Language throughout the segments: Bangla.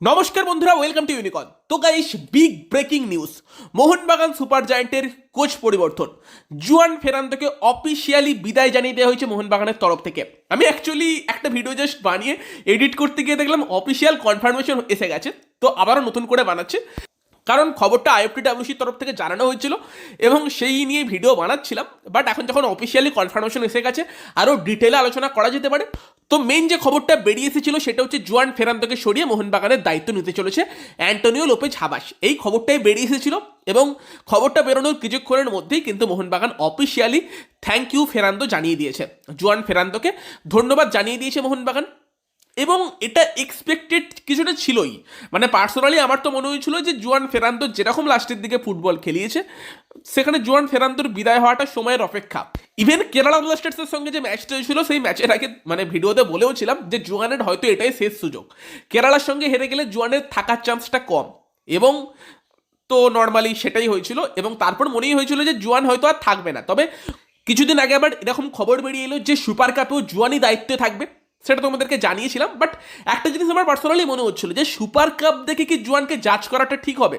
নমস্কার বন্ধুরা ওয়েলকাম টু ইউনিকন তো guys big breaking news Mohun Bagan super জায়েন্টের coach পরিবর্তন। জুয়ান ফেরান্তকে অফিসিয়ালি বিদায় জানিয়ে দেওয়া হয়েছে মোহনবাগানের তরফ থেকে। আমি অ্যাকচুয়ালি একটা ভিডিও জাস্ট বানিয়ে এডিট করতে গিয়ে দেখলাম অফিসিয়াল কনফার্মেশন এসে গেছে। তো আবারও নতুন করে বানাচ্ছে। কারণ খবরটা আইএফটি ডাব্লিউসির তরফ থেকে জানানো হয়েছিল এবং সেই নিয়ে ভিডিও বানাচ্ছিলাম। বাট এখন যখন অফিসিয়ালি কনফার্মেশন এসে গেছে, আরও ডিটেলে আলোচনা করা যেতে পারে। তো মেন যে খবরটা বেরিয়ে এসেছিল সেটা হচ্ছে জুয়ান ফেরান্তকে সরিয়ে মোহনবাগানের দায়িত্ব নিতে চলেছে অ্যান্টনিও লোপেজ হাবাস। এই খবরটাই বেরিয়ে এসেছিল এবং খবরটা বেরোনোর কিছুক্ষণের মধ্যেই কিন্তু Mohun Bagan officially thank you Ferrando জানিয়ে দিয়েছে। জুয়ান ফেরান্দোকে ধন্যবাদ জানিয়ে দিয়েছে মোহনবাগান। এবং এটা এক্সপেক্টেড কিছুটা ছিলই। মানে পার্সোনালি আমার তো মনে হয়েছিল যে জুয়ান ফেরান্ত যেরকম লাস্টের দিকে ফুটবল খেলিয়েছে, সেখানে জুয়ান ফেরান্তর বিদায় হওয়াটা সময়ের অপেক্ষা। ইভেন কেরালা ব্লাস্টার্সের সঙ্গে যে ম্যাচটা হয়েছিল, সেই ম্যাচের আগে মানে ভিডিওতে বলেও ছিলাম যে জুয়ানের হয়তো এটাই শেষ সুযোগ। কেরালার সঙ্গে হেরে গেলে জুয়ানের থাকার চান্সটা কম। এবং তো নর্মালি সেটাই হয়েছিল, এবং তারপর মনেই হয়েছিল যে জুয়ান হয়তো আর থাকবে না। তবে কিছুদিন আগে আবার এরকম খবর বেরিয়ে এলো যে সুপার কাপেও জুয়ানই দায়িত্বে থাকবে। সেটা তোমাদেরকে জানিয়েছিলাম বাট একটা জিনিস আমার পার্সোনালি মনে হচ্ছিল যে সুপার কাপ দেখে কি জুয়ানকে জাজ করাটা ঠিক হবে?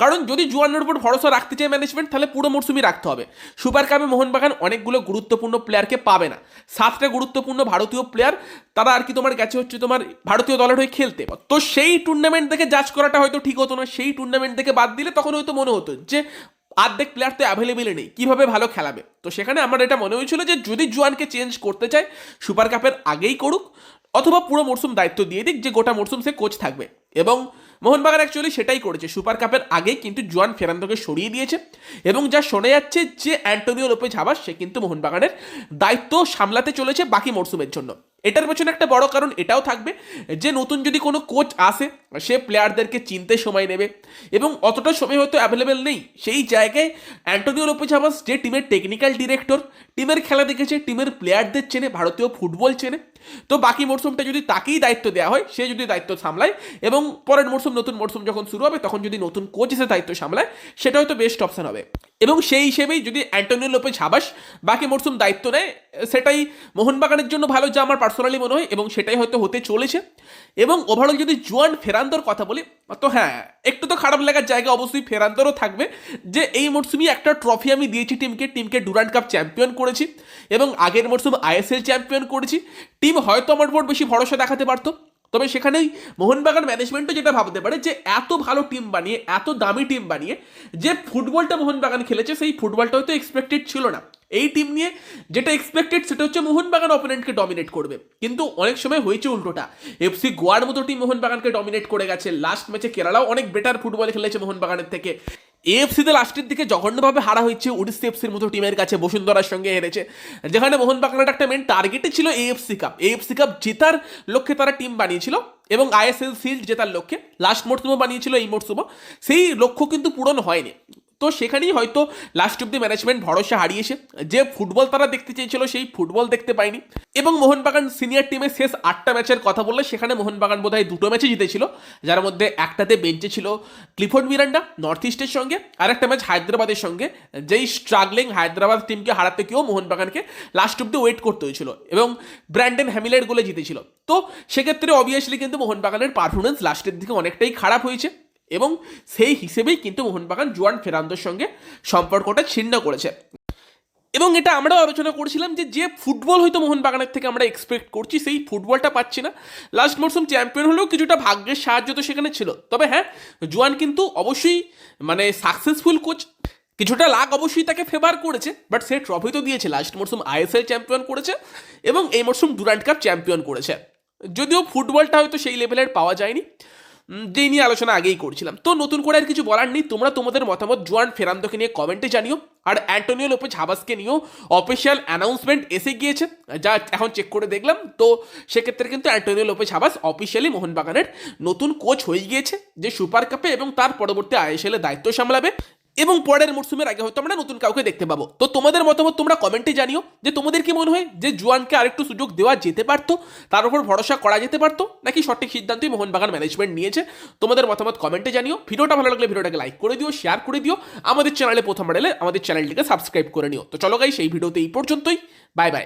কারণ যদি জুয়ানের উপর ভরসা রাখতে চায় ম্যানেজমেন্ট তাহলে পুরো মরশুমই রাখতে হবে। সুপার কাপে মোহনবাগান অনেকগুলো গুরুত্বপূর্ণ প্লেয়ারকে পাবে না। সাতটা গুরুত্বপূর্ণ ভারতীয় প্লেয়ার তারা আর কি তোমার কাছে হচ্ছে তোমার ভারতীয় দলের হয়ে খেলতে। তো সেই টুর্নামেন্ট দেখে জাজ করাটা হয়তো ঠিক হতো না, সেই টুর্নামেন্ট দেখে বাদ দিলে তখন হয়তো মনে হতো যে অর্ধেক প্লেয়ার তো অ্যাভেলেবেল নেই, কীভাবে ভালো খেলাবে? তো সেখানে আমার এটা মনে হয়েছিল যে যদি জুয়ানকে চেঞ্জ করতে চায় সুপার কাপের আগেই করুক, অথবা পুরো মরশুম দায়িত্ব দিয়ে দিক যে গোটা মরশুম সে কোচ থাকবে। এবং মোহনবাগান অ্যাকচুয়ালি সেটাই করেছে সুপার কাপের আগেই কিন্তু জুয়ান ফেরান্দোকে সরিয়ে দিয়েছে। এবং যা শোনা যাচ্ছে যে অ্যান্টোনিও লোপেজ হাবাস সে কিন্তু মোহনবাগানের দায়িত্ব সামলাতে চলেছে বাকি মরশুমের জন্য। এটার পেছনে একটা বড় কারণ এটাও থাকবে যে নতুন যদি কোনো কোচ আসে, সে প্লেয়ারদেরকে চিনতে সময় নেবে এবং অতটা সময় হয়তো অ্যাভেলেবেল নেই। সেই জায়গায় অ্যান্টোনিও লোপেজ হাবাস যে টিমের টেকনিক্যাল ডিরেক্টর টিমের খেলা দেখেছে টিমের প্লেয়ারদের চেনে, ভারতীয় ফুটবল চেনে। তো বাকি মরশুমটা যদি তাকেই দায়িত্ব দেওয়া হয়, সে যদি দায়িত্ব সামলায় এবং পরের মরশুম নতুন মরশুম যখন শুরু হবে, তখন যদি নতুন কোচ এসে দায়িত্ব সামলায়, সেটা হয়তো বেস্ট অপশান হবে। এবং সেই হিসেবেই যদি অ্যান্টোনিও লোপেজ হাবাস বাকি মরসুম দায়িত্ব নেয়, সেটাই মোহনবাগানের জন্য ভালো যা আমার পার্সোনালি মনে হয় এবং সেটাই হয়তো হতে চলেছে। এবং ওভারঅল যদি জুয়ান ফেরান্তর কথা বলি, তো হ্যাঁ একটু তো খারাপ লাগার জায়গা অবশ্যই ফেরান্তরও থাকবে যে এই মরশুমই একটা ট্রফি আমি দিয়েছি টিমকে টিমকে ডুরান্ড কাপ চ্যাম্পিয়ন করেছি এবং আগের মরশুম আইএসএল চ্যাম্পিয়ন করেছি। টিম হয়তো আমার উপর বেশি ভরসা দেখাতে পারতো তবে সেখানেই মোহনবাগান ম্যানেজমেন্টও যেটা ভাবতে পারে যে এত ভালো টিম বানিয়ে, এত দামি টিম বানিয়ে যে ফুটবলটা মোহনবাগান খেলেছে, সেই ফুটবলটা হয়তো এক্সপেক্টেড ছিল না। এই টিম নিয়ে যেটা এক্সপেক্টেড সেটা হচ্ছে মোহনবাগান অপোনেন্টকে ডমিনেট করবে। কিন্তু অনেক সময় হয়েছে উল্টোটা। এফসি গোয়ার মতো টিম মোহনবাগানকে ডমিনেট করে গেছে। লাস্ট ম্যাচে কেরালাও অনেক বেটার ফুটবল খেলেছে মোহনবাগানের থেকে। এএফসিতে লাস্টের দিকে জঘন্যভাবে হারা হয়েছে উড়িষ্যা এফসির মতো টিমের কাছে, বসুন্ধরার সঙ্গে হেরেছে। যেখানে মোহনবাগানের একটা মেন টার্গেটই ছিল এএফসি কাপ এএফসি কাপ জেতার লক্ষ্যে তারা টিম বানিয়েছিল এবং আইএসএল সিল্ড জেতার লক্ষ্যে। লাস্ট মরসুমও বানিয়েছিল এই মরসুমও সেই লক্ষ্য কিন্তু পূরণ হয়নি। তো সেখানেই হয়তো লাস্ট অব্দি ম্যানেজমেন্ট ভরসা হারিয়েছে। যে ফুটবল তারা দেখতে চেয়েছিল, সেই ফুটবল দেখতে পায়নি। এবং মোহনবাগান সিনিয়র টিমে শেষ আটটা ম্যাচের কথা বললে, সেখানে মোহনবাগান বোধহয় দুটো ম্যাচে জিতেছিল। যার মধ্যে একটাতে বেঞ্চে ছিল ক্লিফোর্ড মিরান্ডা নর্থ ইস্টের সঙ্গে আর একটা ম্যাচ হায়দ্রাবাদের সঙ্গে, যেই স্ট্রাগলিং হায়দ্রাবাদ টিমকে হারাতে কেউ মোহনবাগানকে লাস্ট অব্দি ওয়েট করতে হয়েছিল। এবং ব্র্যান্ডেন হ্যামিলের গোলে জিতেছিল। তো সেক্ষেত্রে অবভিয়াসলি কিন্তু মোহনবাগানের পারফরমেন্স লাস্টের দিকে অনেকটাই খারাপ হয়েছে। এবং সেই হিসেবেই কিন্তু মোহনবাগান জুয়ান ফেরান্দোর সঙ্গে সম্পর্কটা ছিন্ন করেছে। এবং এটা আমরাও আলোচনা করেছিলাম যে যে ফুটবল হয়তো মোহনবাগানের থেকে আমরা এক্সপেক্ট করছি, সেই ফুটবলটা পাচ্ছি না। লাস্ট মরসুম চ্যাম্পিয়ন হলেও কিছুটা ভাগ্যের সাহায্য তো সেখানে ছিল। তবে হ্যাঁ জুয়ান কিন্তু অবশ্যই মানে সাকসেসফুল কোচ কিছুটা লাখ অবশ্যই তাকে ফেভার করেছে বাট সে ট্রফি তো দিয়েছে। লাস্ট মরসুম আইএসএল চ্যাম্পিয়ন করেছে এবং এই মরসুম ডুরান্ড কাপ চ্যাম্পিয়ন করেছে। যদিও ফুটবলটা হয়তো সেই লেভেলের পাওয়া যায়নি যেই নিয়ে আলোচনা আগেই করছিলাম। তো নতুন করে আর কিছু বলার নেই, তোমরা তোমাদের মতামত জোয়ান ফেরান্দোকে নিয়ে কমেন্টে জানিও, আর অ্যান্টোনিও লোপেজ হাবাসকে নিয়েও অফিসিয়াল অ্যানাউন্সমেন্ট এসে গিয়েছে, যা এখন চেক করে দেখলাম। তো সেক্ষেত্রে কিন্তু অ্যান্টোনিও লোপেজ হাবাস অফিসিয়ালি মোহনবাগানের নতুন কোচ হয়ে গিয়েছে, যে সুপার কাপে এবং তার পরবর্তী আইএসএল এ দায়িত্ব সামলাবে। এবং পরের মরসুমের আগে হয়তো আমরা নতুন কাউকে দেখতে পাবো। তো তোমাদের মতামত তোমরা কমেন্টে জানিও যে তোমাদের কি মনে হয়? যে জুয়ানকে আরেকটু সুযোগ দেওয়া যেতে পারতো? তার উপর ভরসা করা যেতে পারতো? নাকি সঠিক সিদ্ধান্তই মোহনবাগান ম্যানেজমেন্ট নিয়েছে? তোমাদের মতামত কমেন্টে জানিও। ভিডিওটা ভালো লাগলে ভিডিওটাকে লাইক করে দিও শেয়ার করে দিও। আমাদের চ্যানেলে প্রথম এলে আমাদের চ্যানেলটিকে সাবস্ক্রাইব করে নিও। তো চলো গাই সেই ভিডিওতে এই পর্যন্তই। Bye bye